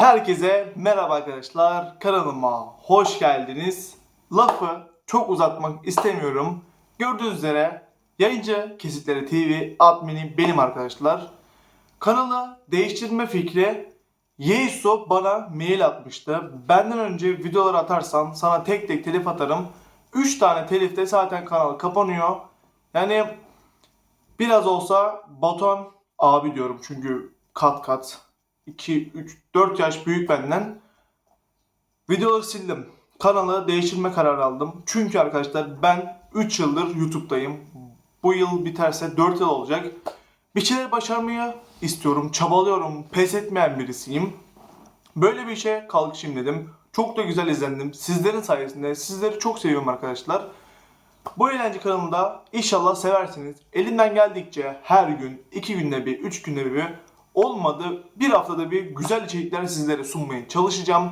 Herkese merhaba arkadaşlar. Kanalıma hoş geldiniz. Lafı çok uzatmak istemiyorum. Gördüğünüz üzere yayıncı Kesitleri TV admini benim arkadaşlar. Kanalı değiştirme fikri Yeiso bana mail atmıştı. Benden önce videolar atarsan sana tek tek telif atarım. 3 tane telifte zaten kanal kapanıyor. Yani biraz olsa Baton abi diyorum çünkü kat kat 2, 3, 4 yaş büyük benden. Videoları sildim. Kanalı değiştirme kararı aldım. Çünkü arkadaşlar ben 3 yıldır YouTube'dayım. Bu yıl biterse 4 yıl olacak. Bir şeyler başarmayı istiyorum. Çabalıyorum. Pes etmeyen birisiyim. Böyle bir işe kalkışayım dedim. Çok da güzel izlendim. Sizlerin sayesinde. Sizleri çok seviyorum arkadaşlar. Bu eğlence kanalında inşallah seversiniz. Elimden geldikçe her gün, iki günde bir, üç günde bir olmadı bir haftada bir güzel içerikler sizlere sunmaya çalışacağım.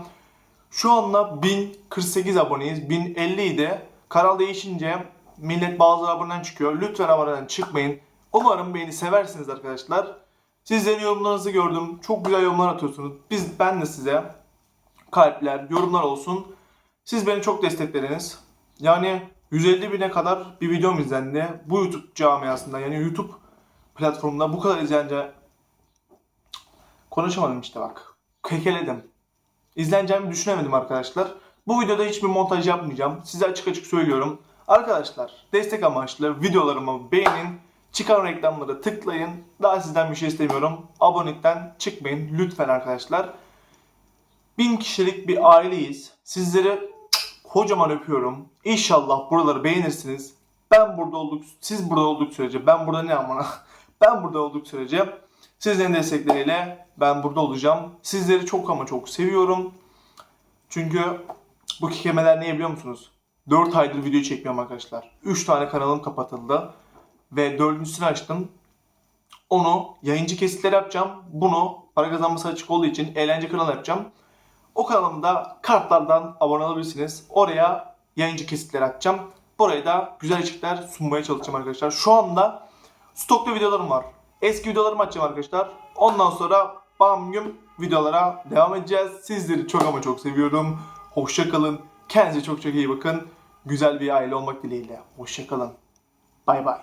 Şu anda 1048 aboneyiz. 1050 idi. Kanal değişince millet bazı aboneden çıkıyor. Lütfen aboneden çıkmayın. Umarım beni seversiniz arkadaşlar. Sizlerin yorumlarınızı gördüm. Çok güzel yorumlar atıyorsunuz. Biz ben de size kalpler, yorumlar olsun. Siz beni çok desteklediniz. Yani 150 bine kadar bir videom izlendi. Bu YouTube camiasında yani YouTube platformunda bu kadar izlenince konuşamadım işte bak. Kekeledim. İzleneceğimi düşünemedim arkadaşlar. Bu videoda hiçbir montaj yapmayacağım. Size açık açık söylüyorum. Arkadaşlar destek amaçlı videolarımı beğenin. Çıkan reklamları tıklayın. Daha sizden bir şey istemiyorum. Abonelikten çıkmayın lütfen arkadaşlar. Bin kişilik bir aileyiz. Sizleri kocaman öpüyorum. İnşallah buraları beğenirsiniz. Ben burada olduk, siz burada olduk sürece, ben burada ne amına, ben burada olduk sürece sizlerin destekleriyle ben burada olacağım. Sizleri çok ama çok seviyorum. Çünkü bu kekemeler ne biliyor musunuz? 4 aydır video çekmiyorum arkadaşlar. 3 tane kanalım kapatıldı. Ve dördüncüsünü açtım. Onu yayıncı kesitleri yapacağım. Bunu para kazanması açık olduğu için eğlence kanalı yapacağım. O kanalımda kartlardan abone olabilirsiniz. Oraya yayıncı kesitleri atacağım. Buraya da güzel içerikler sunmaya çalışacağım arkadaşlar. Şu anda stoklu videolarım var. Eski videolarımı açacağım arkadaşlar. Ondan sonra bam güm videolara devam edeceğiz. Sizleri çok ama çok seviyorum. Hoşça kalın. Kendinize çok çok iyi bakın. Güzel bir aile olmak dileğiyle. Hoşça kalın. Bay bay.